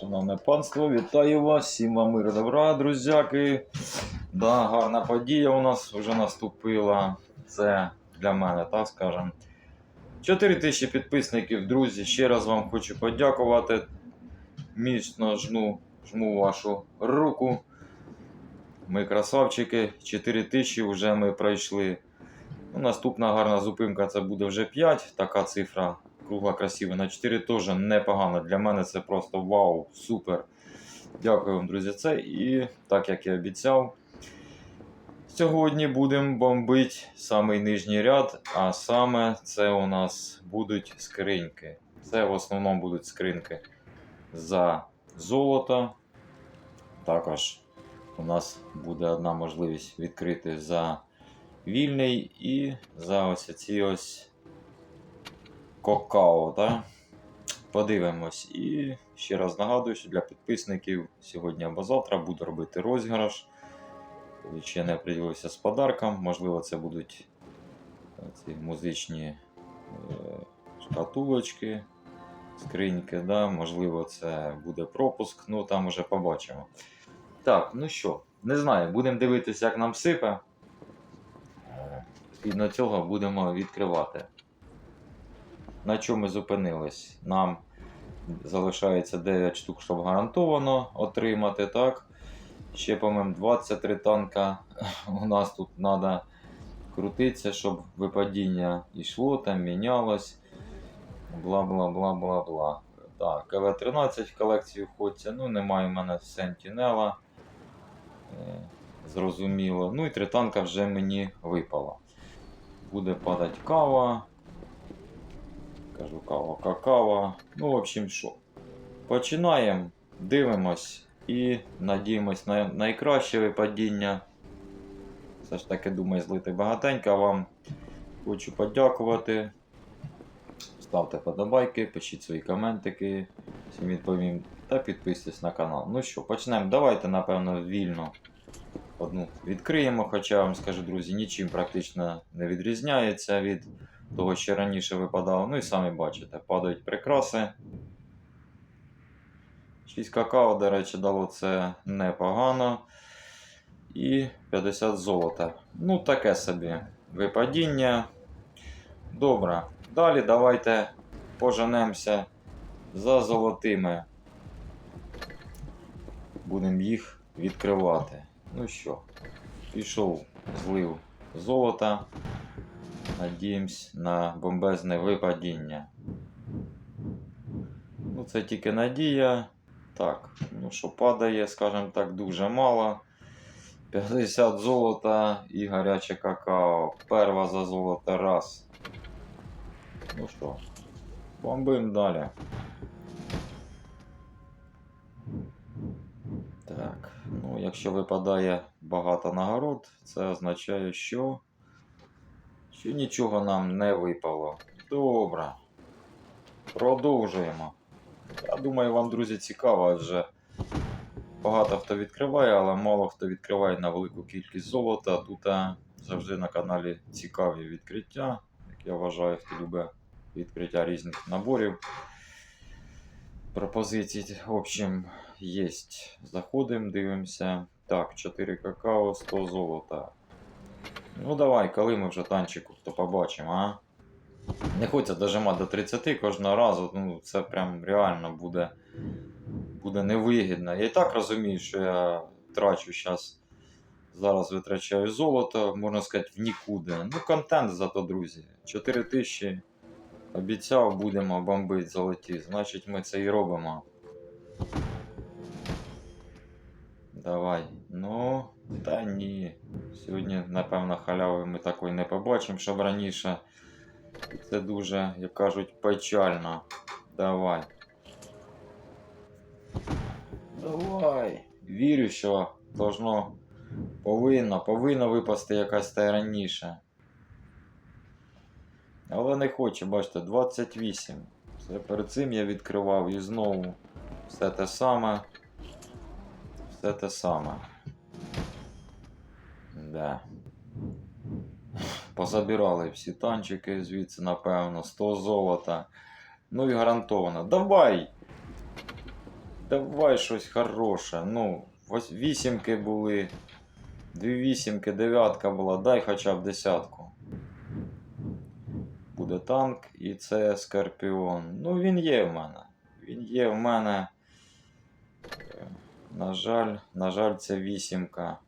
Шановне панство, вітаю вас, всім вам миру добра, друзяки. Да, гарна подія у нас вже наступила. Це для мене, так скажем. 4 тисячі підписників, друзі. Ще раз вам хочу подякувати. Міцно жну, жму вашу руку. Ми красавчики. 4 тисячі вже ми пройшли. Ну, наступна гарна зупинка це буде вже 5, така цифра кругла красива. На 4 теж непогано. Для мене це просто вау, супер. Дякую вам, друзі. Це. І так як і обіцяв, сьогодні будемо бомбити самий нижній ряд, а саме це у нас будуть скриньки. Це в основному будуть скриньки за золото. Також у нас буде одна можливість відкрити за вільний і за ось ці ось Кокао, так? Подивимось. І ще раз нагадую, що для підписників сьогодні або завтра буду робити розіграш. Ще не приділився з подарком. Можливо, це будуть е, ці музичні е, шкатулочки, скриньки, да? можливо, це буде пропуск, ну там вже побачимо. Так, ну що, не знаю, будемо дивитися, як нам сипе. Згідно цього будемо відкривати. На чому ми зупинились? Нам залишається 9 штук, щоб гарантовано отримати, так? Ще, по-моєму, 23 танка. У нас тут треба крутитися, щоб випадіння йшло, там мінялось. Бла бла бла бла бла. Так, КВ-13 в колекцію входиться. Ну, немає в мене Сентінела. Е, Зрозуміло. Ну і три танка вже мені випало. Буде падати кава. Кажу кава, какава. Ну, в общем, що. Починаємо, дивимось і надіємось на найкраще випадіння. Все ж таки, думаю, злити багатенько вам. Хочу подякувати. Ставте подобайки, пишіть свої коментики, всім відповім та підписуйтесь на канал. Ну що, почнемо. Давайте, напевно, вільно одну відкриємо, хоча я вам скажу, друзі, нічим практично не відрізняється від того, що раніше випадало. Ну і самі бачите, падають прикраси. 6 какао, до речі, дало це непогано. І 50 золота. Ну, таке собі випадіння. Добре. Далі давайте поженемося за золотими. Будемо їх відкривати. Ну що, пішов злив золота. Надіємось на бомбезне випадіння. Ну, це тільки надія. Так, ну що падає, скажімо так, дуже мало. 50 золота і гаряче какао. Перва за золото раз. Ну що, бомбим далі. Так, ну якщо випадає багато нагород, це означає, що що нічого нам не випало. Добре. Продовжуємо. Я думаю, вам, друзі, цікаво, адже багато хто відкриває, але мало хто відкриває на велику кількість золота. Тут завжди на каналі цікаві відкриття, як я вважаю, хто любить відкриття різних наборів. Пропозицій, в общем, є. Заходимо, дивимося. Так, 4 какао, 100 золота. Ну давай, коли ми вже танчику, то побачимо, а? Не хочеться дожимати до 30 кожного разу, ну це прям реально буде буде невигідно. Я і так розумію, що я трачу зараз, зараз витрачаю золото, можна сказати, в нікуди. Ну, контент зато, друзі. 4 тисячі обіцяв, будемо бомбити золоті, значить ми це і робимо. Давай. Ну, та ні. Сьогодні, напевно, халяви ми такої не побачимо, щоб раніше. Це дуже, як кажуть, печально. Давай. Давай. Вірю, що должно повинно, повинно випасти якась та раніше. Але не хоче, бачите, 28. Це перед цим я відкривав і знову все те саме. Все те саме. Да. Позабирали всі танчики звідси, напевно, 100 золота. Ну і гарантовано. Давай! давай щось хороше. Ну, вісімки були. Дві вісімки, дев'ятка була, дай хоча б десятку. Буде танк і це Скорпіон. Ну, він є в мене. Він є в мене. На жаль, на жаль, це вісімка.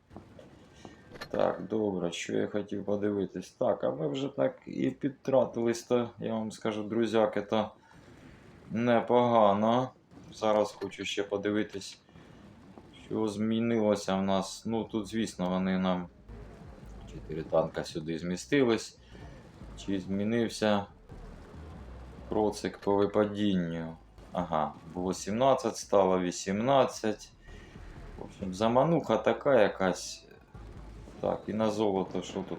Так, добре, що я хотів подивитись. Так, а ми вже так і підтратились, то я вам скажу, друзяки, то непогано. Зараз хочу ще подивитись, що змінилося в нас. Ну, тут, звісно, вони нам. Чотири танка сюди змістились. Чи змінився процик по випадінню? Ага, було 17, стало 18. В общем, замануха така якась. Так, і на золото, що тут?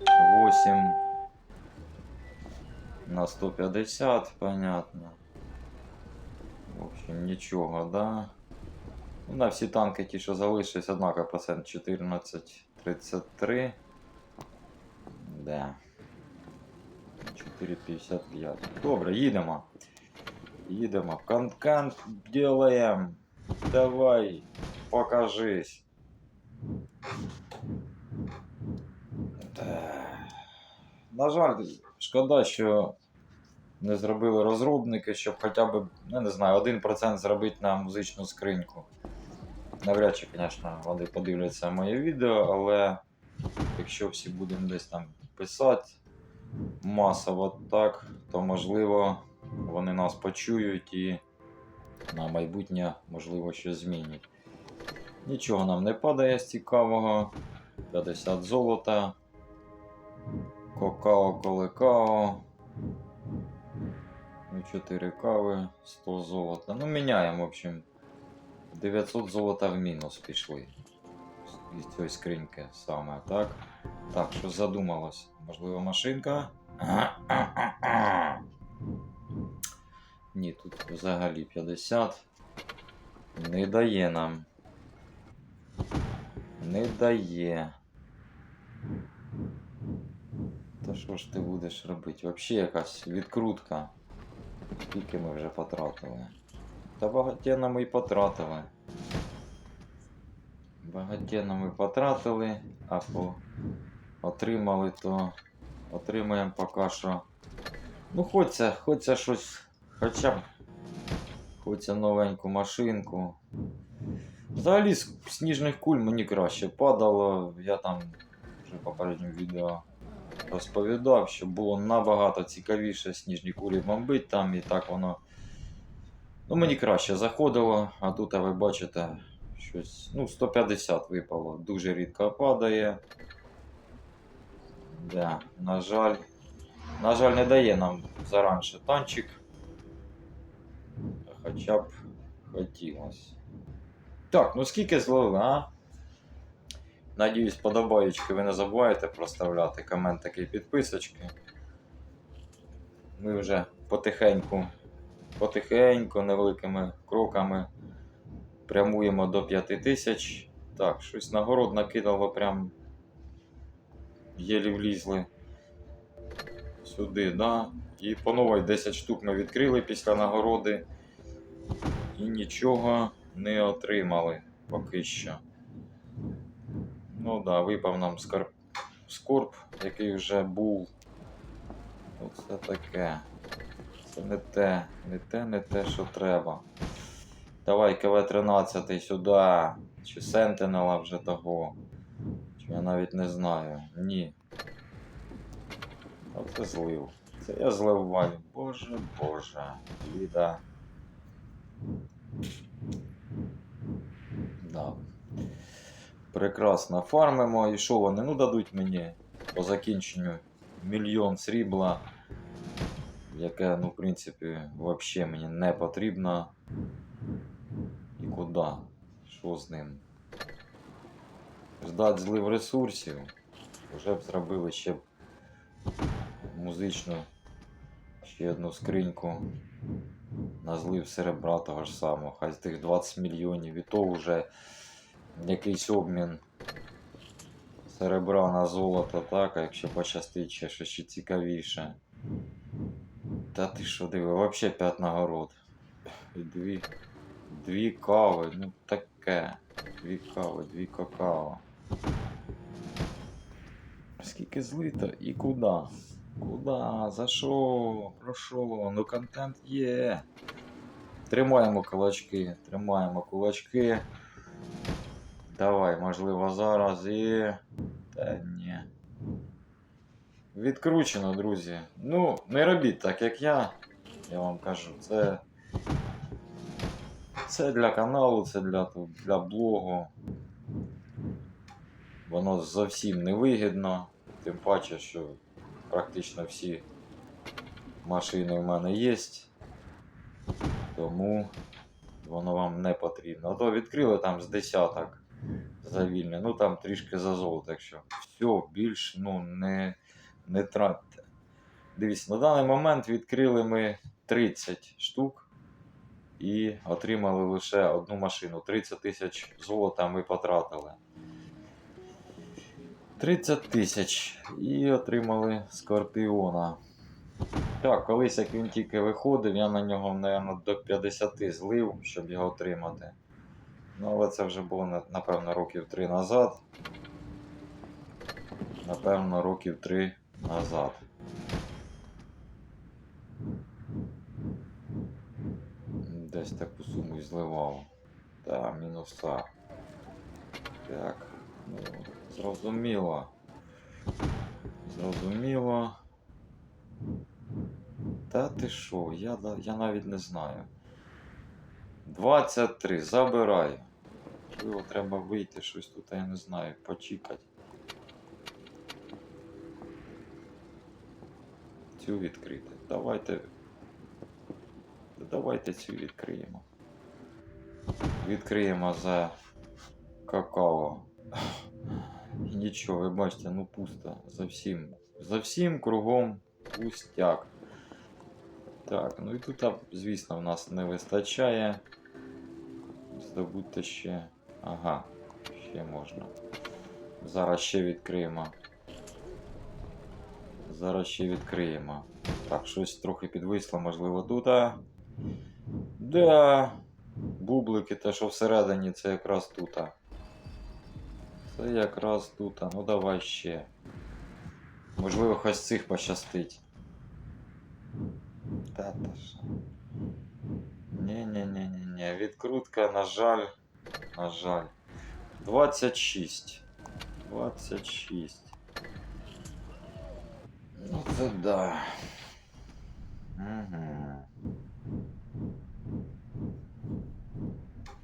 8 на 150, понятно. В общем, нічого, да? Ну, на всі танки ті, що залишились, однаково процент 14,33. Да. 4,55. Добре, їдемо. Їдемо. Конкант делаємо. Давай, покажись. На жаль, шкода, що не зробили розробники, щоб хоча б, ну не знаю, 1% зробити на музичну скриньку. Навряд чи, звісно, вони подивляться моє відео, але якщо всі будемо десь там писати масово так, то можливо вони нас почують і на майбутнє можливо щось змінять. Нічого нам не падає з цікавого. 50 золота. Кокао колекао. Ну, 4 кави, 100 золота. Ну, міняємо, в общем. 900 золота в мінус пішли. Із цієї скриньки саме, так? Так, що задумалось? Можливо, машинка? Ні, тут взагалі 50. Не дає нам. Не дає. Та що ж ти будеш робити? Взагалі якась відкрутка. Скільки ми вже потратили? Та багатенно ми й потратили. Багатенно ми потратили, а по отримали, то отримаємо поки що. Ну, хочеться, хочеться щось, хоча б хочеться новеньку машинку. Взагалі з сніжних куль мені краще падало. Я там вже в попередньому відео розповідав, що було набагато цікавіше сніжні кулі бомбить там і так воно. Ну, мені краще заходило, а тут, а ви бачите, щось. Ну, 150 випало. Дуже рідко падає. Да, на жаль. На жаль, не дає нам заранше танчик. Хоча б хотілося. Так, ну скільки зловили, а? Надіюсь, подобаючки ви не забуваєте проставляти коментики і підписочки. Ми вже потихеньку, потихеньку, невеликими кроками прямуємо до 5000. Так, щось нагород накидало прям. Єлі влізли сюди, да? І по новій 10 штук ми відкрили після нагороди. І нічого не отримали поки що. Ну да, випав нам скорб, скорб який вже був. Оце таке. Це не те, не те, не те, що треба. Давай КВ-13 сюди. Чи Сентинела вже того. Чи я навіть не знаю. Ні. Оце злив. Це я злив Валю. Боже, боже. Ліда. Да. Прекрасно фармимо. І що вони? Ну дадуть мені по закінченню мільйон срібла. Яке, ну, в принципі, взагалі мені не потрібно. І куди? Що з ним? Ждать злив ресурсів. Вже б зробили ще б музичну ще одну скриньку на злив серебра того ж самого. Хай тих 20 мільйонів. І то вже якийсь обмін серебра на золото, так, а якщо пощастить щось ще цікавіше. Та ти що диви, взагалі 5 нагород. І дві Дві кави, ну таке. Дві кави, дві какао. Скільки злито і куди? Куда? За що? Про що? Ну контент є. Тримаємо кулачки, тримаємо кулачки. Давай, можливо, зараз і. Та ні. Відкручено, друзі. Ну, не робіть так, як я. Я вам кажу, це. Це для каналу, це для, для блогу. Воно зовсім не вигідно. Тим паче, що практично всі машини в мене є. Тому воно вам не потрібно. А то відкрили там з десяток за вільне, ну там трішки за золото, так що все, більш ну, не, не тратьте. Дивіться, на даний момент відкрили ми 30 штук і отримали лише одну машину. 30 тисяч золота ми потратили. 30 тисяч і отримали Скорпіона. Так, колись як він тільки виходив, я на нього, мабуть, до 50 злив, щоб його отримати. Ну, але це вже було, напевно, років 3 назад. Напевно, років 3 назад. Десь таку суму і зливав. Та, мінуса. Так, зрозуміло. Зрозуміло. Та ти що, я, я навіть не знаю. 23, забираю. Можливо, треба вийти, щось тут, я не знаю, почекати. Цю відкрити. Давайте. Давайте цю відкриємо. Відкриємо за какао. Нічого, ви бачите, ну пусто. За всім. За всім кругом пустяк. Так, ну і тут, звісно, в нас не вистачає. Здобути ще. Ага, ще можна. Зараз ще відкриємо. Зараз ще відкриємо. Так, щось трохи підвисло, можливо, тут. Да. Бублики, те, що всередині, це якраз тут. а. Це якраз тут. а. Ну давай ще. Можливо, хоч з цих пощастить. Та та що. Ні-ні-ні-ні-ні. Відкрутка, на жаль. На жаль. 26. 26. Ну це да. Угу.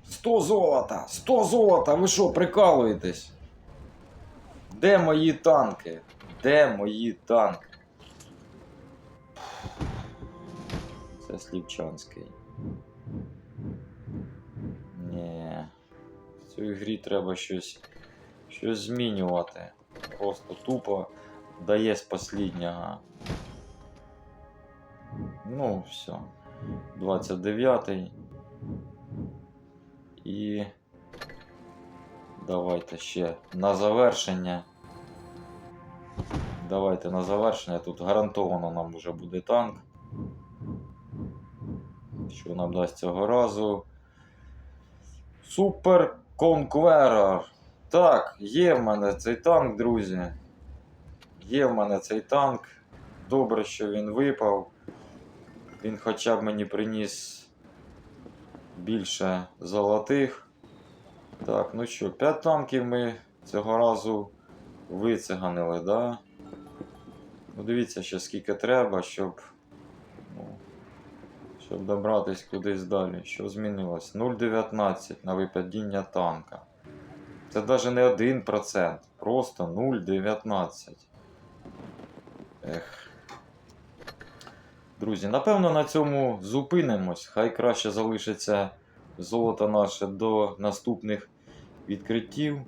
100 золота! 100 золота! Ви що, прикалуєтесь? Де мої танки? Де мої танки? Це Слівчанський. Ні. В цій грі треба щось, щось змінювати. Просто тупо дає з посліднього. Ну, все. 29-й. І. Давайте ще на завершення. Давайте на завершення. Тут гарантовано нам вже буде танк. Що нам дасть цього разу? Супер Conqueror. Так, є в мене цей танк, друзі. Є в мене цей танк. Добре, що він випав. Він хоча б мені приніс більше золотих. Так, ну що, 5 танків ми цього разу вициганили, да? Ну, дивіться ще скільки треба, щоб. Ну, щоб добратись кудись далі. Що змінилось? 0,19 на випадіння танка. Це навіть не 1%, просто 0,19. Ех. Друзі, напевно, на цьому зупинимось. Хай краще залишиться золото наше до наступних відкриттів.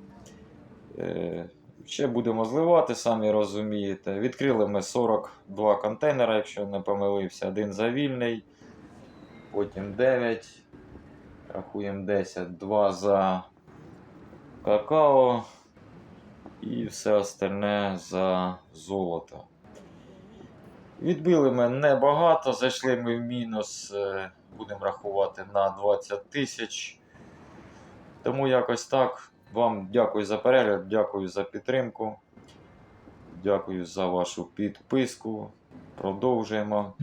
Е, ще будемо зливати, самі розумієте. Відкрили ми 42 контейнера, якщо не помилився, один завільний, потім 9. Рахуємо 10, 2 за какао і все остальне за золото. Відбили ми небагато, зайшли ми в мінус е, будемо рахувати на 20 тисяч. Тому якось так. Вам дякую за перегляд, дякую за підтримку. Дякую за вашу підписку. Продовжуємо.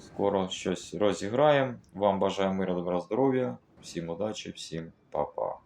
Скоро щось розіграємо. Вам бажаю миру, добра, здоров'я. Всім удачі, всім па-па.